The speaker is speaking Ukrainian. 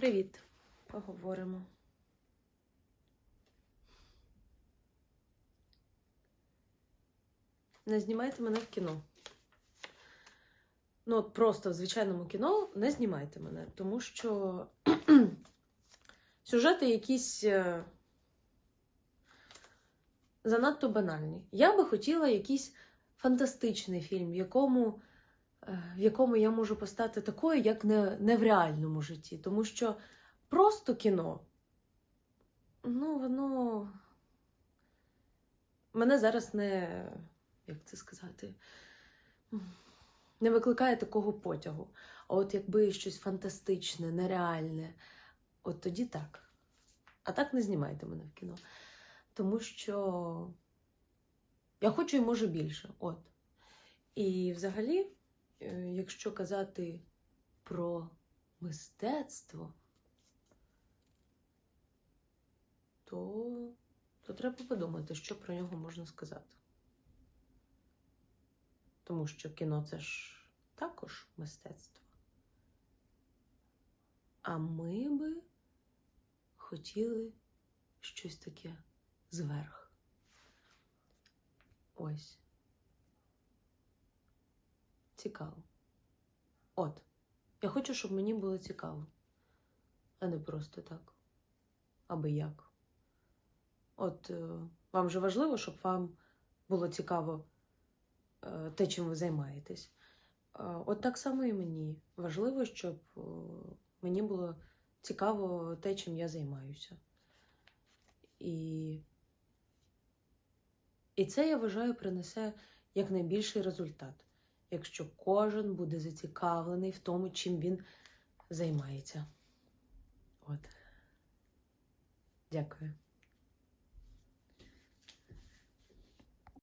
Привіт. Поговоримо. Не знімайте мене в кіно. Ну, от просто в звичайному кіно не знімайте мене, тому що сюжети якісь е, занадто банальні. Я би хотіла якийсь фантастичний фільм, в якому, в якому я можу постати такою, як не, не в реальному житті. Тому що просто кіно, ну, воно мене зараз не, як це сказати, не викликає такого потягу. А от якби щось фантастичне, нереальне, от тоді так. А так не знімайте мене в кіно. Тому що я хочу і можу більше. От. І взагалі, е, якщо казати про мистецтво, то, то треба подумати, що про нього можна сказати. Тому що кіно це ж також мистецтво. А ми би хотіли щось таке зверх. Ось. Цікаво. От. Я хочу, щоб мені було цікаво, а не просто так. Аби як. От е, вам же важливо, щоб вам було цікаво е, те, чим ви займаєтесь. Е, От так само і мені. Важливо, щоб мені було цікаво те, чим я займаюся. І, і це, я вважаю, принесе якнайбільший результат, якщо кожен буде зацікавлений в тому, чим він займається. От. Дякую.